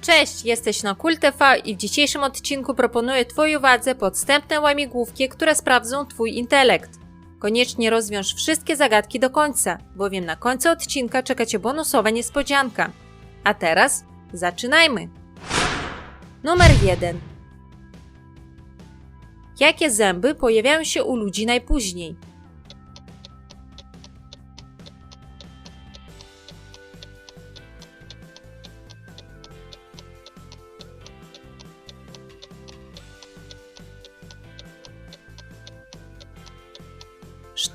Cześć, jesteś na Kult TV i w dzisiejszym odcinku proponuję Twojej uwadze podstępne łamigłówki, które sprawdzą Twój intelekt. Koniecznie rozwiąż wszystkie zagadki do końca, bowiem na końcu odcinka czeka Cię bonusowa niespodzianka. A teraz zaczynajmy! Numer 1. Jakie zęby pojawiają się u ludzi najpóźniej?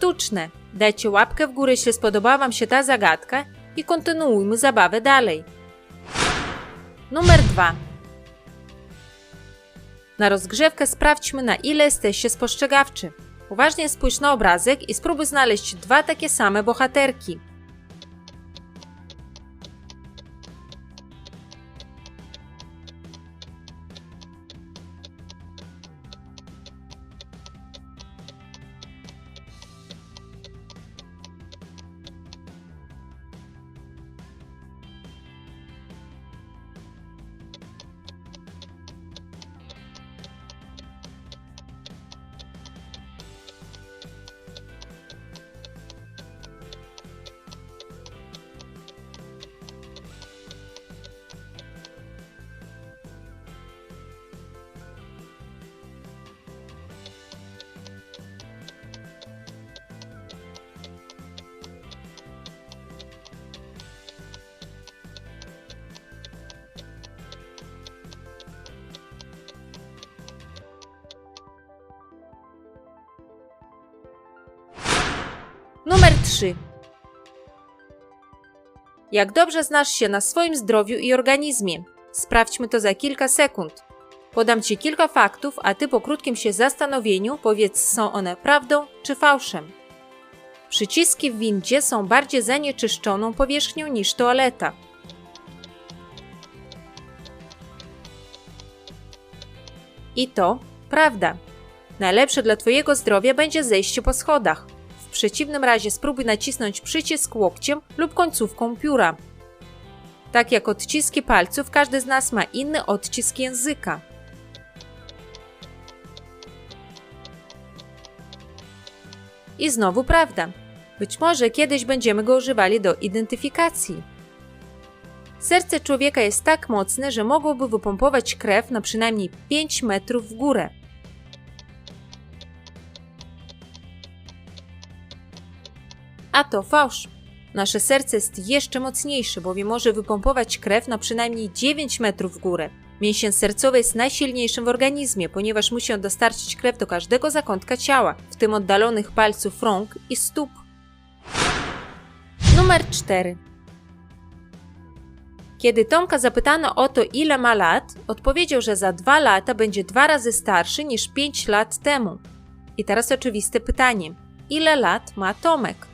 Sztuczne. Dajcie łapkę w górę, jeśli spodobała Wam się ta zagadka i kontynuujmy zabawę dalej. Numer 2. Na rozgrzewkę sprawdźmy, na ile jesteście spostrzegawczy. Uważnie spójrz na obrazek i spróbuj znaleźć dwa takie same bohaterki. 3. Jak dobrze znasz się na swoim zdrowiu i organizmie? Sprawdźmy to za kilka sekund. Podam Ci kilka faktów, a Ty po krótkim się zastanowieniu powiedz, są one prawdą czy fałszem. Przyciski w windzie są bardziej zanieczyszczoną powierzchnią niż toaleta. I to prawda. Najlepsze dla Twojego zdrowia będzie zejście po schodach. Przeciwnym razie spróbuj nacisnąć przycisk łokciem lub końcówką pióra. Tak jak odciski palców, każdy z nas ma inny odcisk języka. I znowu prawda. Być może kiedyś będziemy go używali do identyfikacji. Serce człowieka jest tak mocne, że mogłoby wypompować krew na przynajmniej 5 metrów w górę. A to fałsz. Nasze serce jest jeszcze mocniejsze, bowiem może wypompować krew na przynajmniej 9 metrów w górę. Mięsień sercowy jest najsilniejszym w organizmie, ponieważ musi on dostarczyć krew do każdego zakątka ciała, w tym oddalonych palców rąk i stóp. Numer 4. Kiedy Tomka zapytano o to, ile ma lat, odpowiedział, że za dwa lata będzie dwa razy starszy niż 5 lat temu. I teraz oczywiste pytanie: ile lat ma Tomek?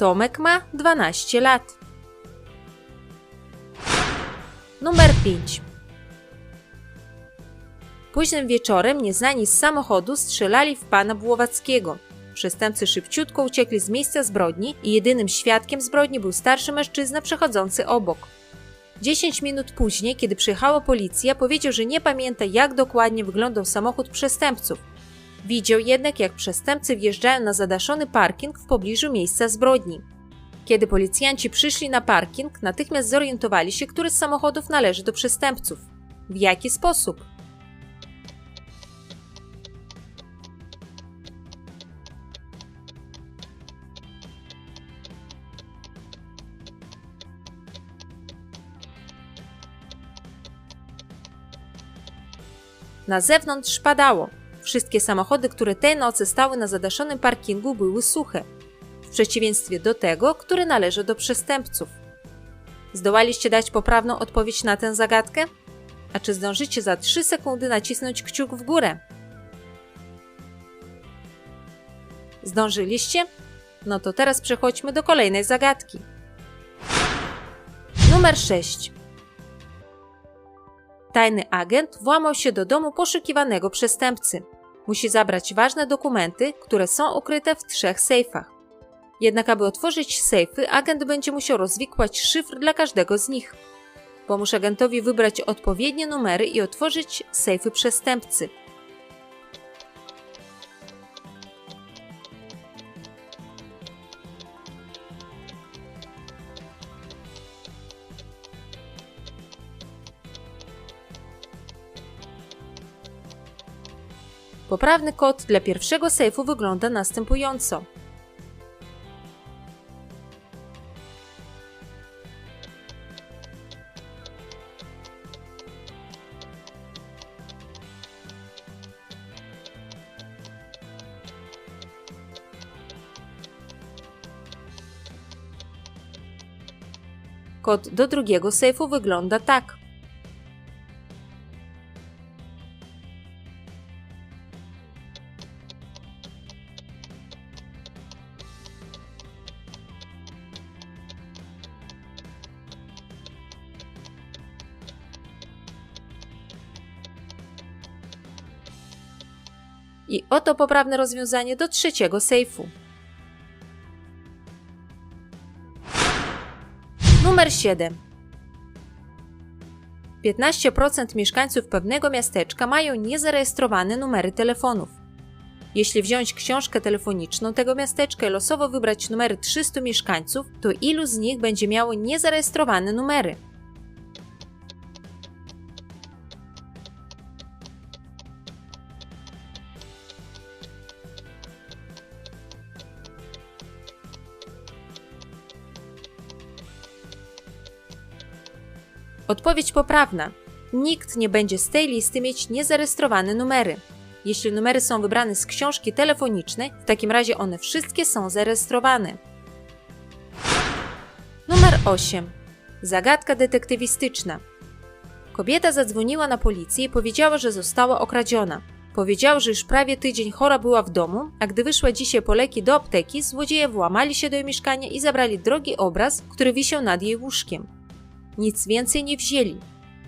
Tomek ma 12 lat. Numer 5. Późnym wieczorem nieznani z samochodu strzelali w pana Błowackiego. Przestępcy szybciutko uciekli z miejsca zbrodni i jedynym świadkiem zbrodni był starszy mężczyzna przechodzący obok. 10 minut później, kiedy przyjechała policja, powiedział, że nie pamięta, jak dokładnie wyglądał samochód przestępców. Widział jednak, jak przestępcy wjeżdżają na zadaszony parking w pobliżu miejsca zbrodni. Kiedy policjanci przyszli na parking, natychmiast zorientowali się, który z samochodów należy do przestępców. W jaki sposób? Na zewnątrz padało. Wszystkie samochody, które tej nocy stały na zadaszonym parkingu, były suche, w przeciwieństwie do tego, który należy do przestępców. Zdołaliście dać poprawną odpowiedź na tę zagadkę? A czy zdążycie za 3 sekundy nacisnąć kciuk w górę? Zdążyliście? No to teraz przechodźmy do kolejnej zagadki. Numer 6. Tajny agent włamał się do domu poszukiwanego przestępcy. Musi zabrać ważne dokumenty, które są ukryte w trzech sejfach. Jednak aby otworzyć sejfy, agent będzie musiał rozwikłać szyfr dla każdego z nich. Pomóż agentowi wybrać odpowiednie numery i otworzyć sejfy przestępcy. Poprawny kod dla pierwszego sejfu wygląda następująco. Kod do drugiego sejfu wygląda tak. I oto poprawne rozwiązanie do trzeciego sejfu. Numer 7. 15% mieszkańców pewnego miasteczka mają niezarejestrowane numery telefonów. Jeśli wziąć książkę telefoniczną tego miasteczka i losowo wybrać numery 300 mieszkańców, to ilu z nich będzie miało niezarejestrowane numery? Odpowiedź poprawna. Nikt nie będzie z tej listy mieć niezarejestrowane numery. Jeśli numery są wybrane z książki telefonicznej, w takim razie one wszystkie są zarejestrowane. Numer 8. Zagadka detektywistyczna. Kobieta zadzwoniła na policję i powiedziała, że została okradziona. Powiedziała, że już prawie tydzień chora była w domu, a gdy wyszła dzisiaj po leki do apteki, złodzieje włamali się do jej mieszkania i zabrali drogi obraz, który wisiał nad jej łóżkiem. Nic więcej nie wzięli.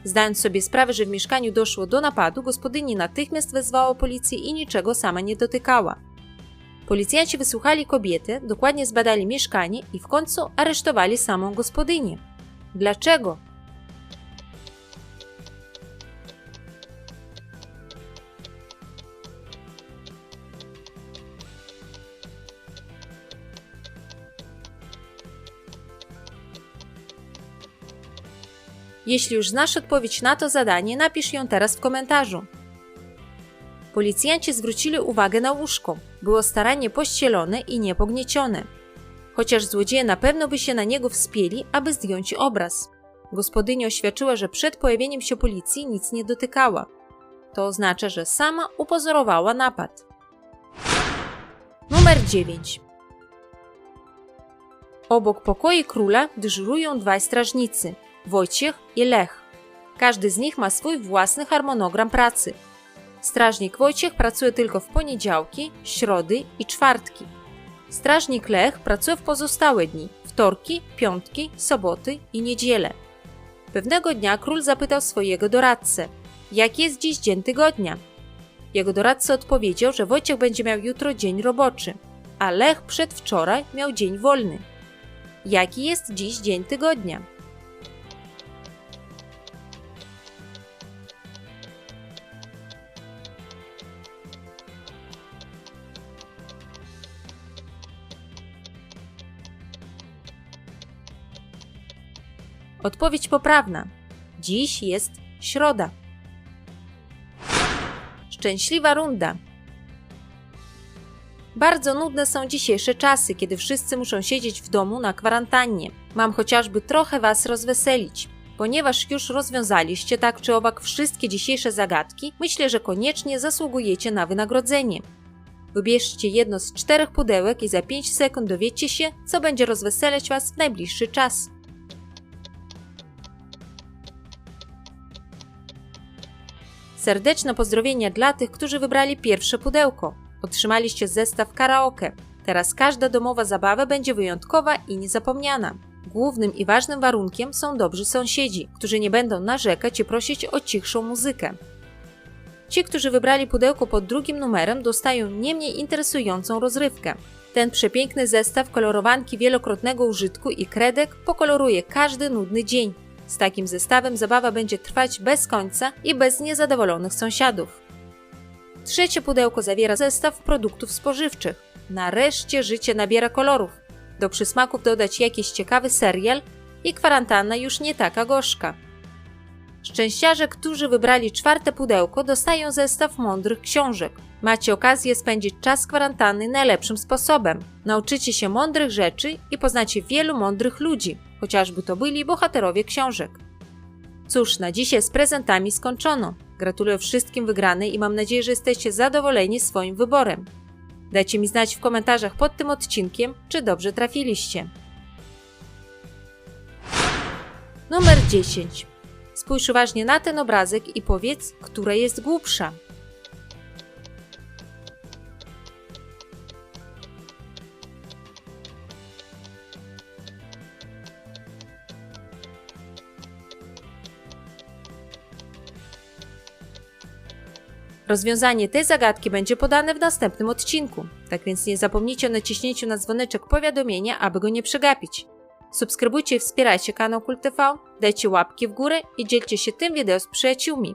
Zdając sobie sprawę, że w mieszkaniu doszło do napadu, gospodyni natychmiast wezwała policję i niczego sama nie dotykała. Policjanci wysłuchali kobiety, dokładnie zbadali mieszkanie i w końcu aresztowali samą gospodynię. Dlaczego? Jeśli już znasz odpowiedź na to zadanie, napisz ją teraz w komentarzu. Policjanci zwrócili uwagę na łóżko. Było starannie pościelone i niepogniecione. Chociaż złodzieje na pewno by się na niego wspięli, aby zdjąć obraz. Gospodynia oświadczyła, że przed pojawieniem się policji nic nie dotykała. To oznacza, że sama upozorowała napad. Numer 9. Obok pokoi króla dyżurują dwaj strażnicy – Wojciech i Lech. Każdy z nich ma swój własny harmonogram pracy. Strażnik Wojciech pracuje tylko w poniedziałki, środy i czwartki. Strażnik Lech pracuje w pozostałe dni wtorki, piątki, soboty i niedzielę. Pewnego dnia król zapytał swojego doradcę: Jaki jest dziś dzień tygodnia? Jego doradca odpowiedział, że Wojciech będzie miał jutro dzień roboczy, a Lech przedwczoraj miał dzień wolny. Jaki jest dziś dzień tygodnia? Odpowiedź poprawna. Dziś jest środa. Szczęśliwa runda. Bardzo nudne są dzisiejsze czasy, kiedy wszyscy muszą siedzieć w domu na kwarantannie. Mam chociażby trochę Was rozweselić. Ponieważ już rozwiązaliście tak czy owak wszystkie dzisiejsze zagadki, myślę, że koniecznie zasługujecie na wynagrodzenie. Wybierzcie jedno z czterech pudełek i za 5 sekund dowiecie się, co będzie rozweselać Was w najbliższy czas. Serdeczne pozdrowienia dla tych, którzy wybrali pierwsze pudełko. Otrzymaliście zestaw karaoke. Teraz każda domowa zabawa będzie wyjątkowa i niezapomniana. głównym i ważnym warunkiem są dobrzy sąsiedzi, którzy nie będą narzekać i prosić o cichszą muzykę. Ci, którzy wybrali pudełko pod drugim numerem, dostają nie mniej interesującą rozrywkę. Ten przepiękny zestaw kolorowanki wielokrotnego użytku i kredek pokoloruje każdy nudny dzień. Z takim zestawem zabawa będzie trwać bez końca i bez niezadowolonych sąsiadów. Trzecie pudełko zawiera zestaw produktów spożywczych. Nareszcie życie nabiera kolorów. Do przysmaków dodać jakiś ciekawy serial i kwarantanna już nie taka gorzka. Szczęściarze, którzy wybrali czwarte pudełko, dostają zestaw mądrych książek. Macie okazję spędzić czas kwarantanny najlepszym sposobem. Nauczycie się mądrych rzeczy i poznacie wielu mądrych ludzi, chociażby to byli bohaterowie książek. Cóż, na dzisiaj z prezentami skończono. Gratuluję wszystkim wygranej i mam nadzieję, że jesteście zadowoleni swoim wyborem. Dajcie mi znać w komentarzach pod tym odcinkiem, czy dobrze trafiliście. Numer 10. Spójrz uważnie na ten obrazek i powiedz, która jest głupsza. Rozwiązanie tej zagadki będzie podane w następnym odcinku, tak więc nie zapomnijcie o naciśnięciu na dzwoneczek powiadomienia, aby go nie przegapić. Subskrybujcie i wspierajcie kanał KultTV, dajcie łapki w górę i dzielcie się tym wideo z przyjaciółmi.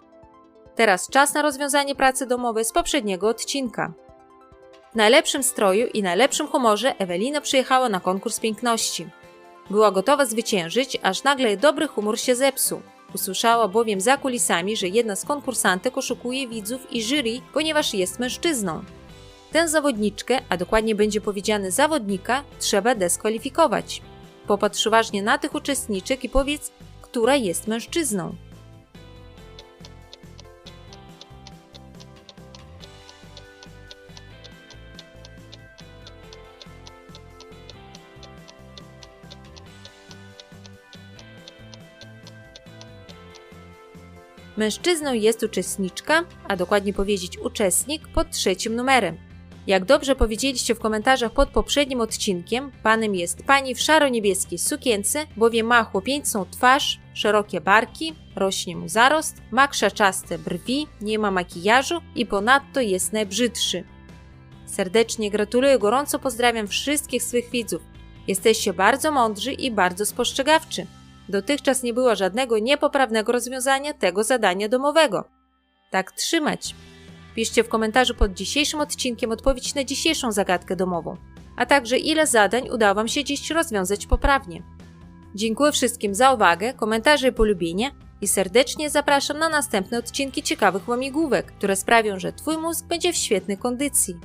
Teraz czas na rozwiązanie pracy domowej z poprzedniego odcinka. W najlepszym stroju i najlepszym humorze Ewelina przyjechała na konkurs piękności. Była gotowa zwyciężyć, aż nagle jej dobry humor się zepsuł. Usłyszała bowiem za kulisami, że jedna z konkursantek oszukuje widzów i jury, ponieważ jest mężczyzną. Tę zawodniczkę, a dokładnie będzie powiedziane zawodnika, trzeba dyskwalifikować. Popatrz uważnie na tych uczestniczek i powiedz, która jest mężczyzną. Mężczyzną jest uczestniczka, a dokładnie powiedzieć uczestnik pod trzecim numerem. Jak dobrze powiedzieliście w komentarzach pod poprzednim odcinkiem, panem jest pani w szaro-niebieskiej sukience, bowiem ma chłopieńcą twarz, szerokie barki, rośnie mu zarost, ma krzaczaste brwi, nie ma makijażu i ponadto jest najbrzydszy. Serdecznie gratuluję, gorąco pozdrawiam wszystkich swych widzów. Jesteście bardzo mądrzy i bardzo spostrzegawczy. Dotychczas nie było żadnego niepoprawnego rozwiązania tego zadania domowego. Tak trzymać! Piszcie w komentarzu pod dzisiejszym odcinkiem odpowiedź na dzisiejszą zagadkę domową, a także ile zadań udało Wam się dziś rozwiązać poprawnie. Dziękuję wszystkim za uwagę, komentarze i polubienie i serdecznie zapraszam na następne odcinki ciekawych łamigłówek, które sprawią, że Twój mózg będzie w świetnej kondycji.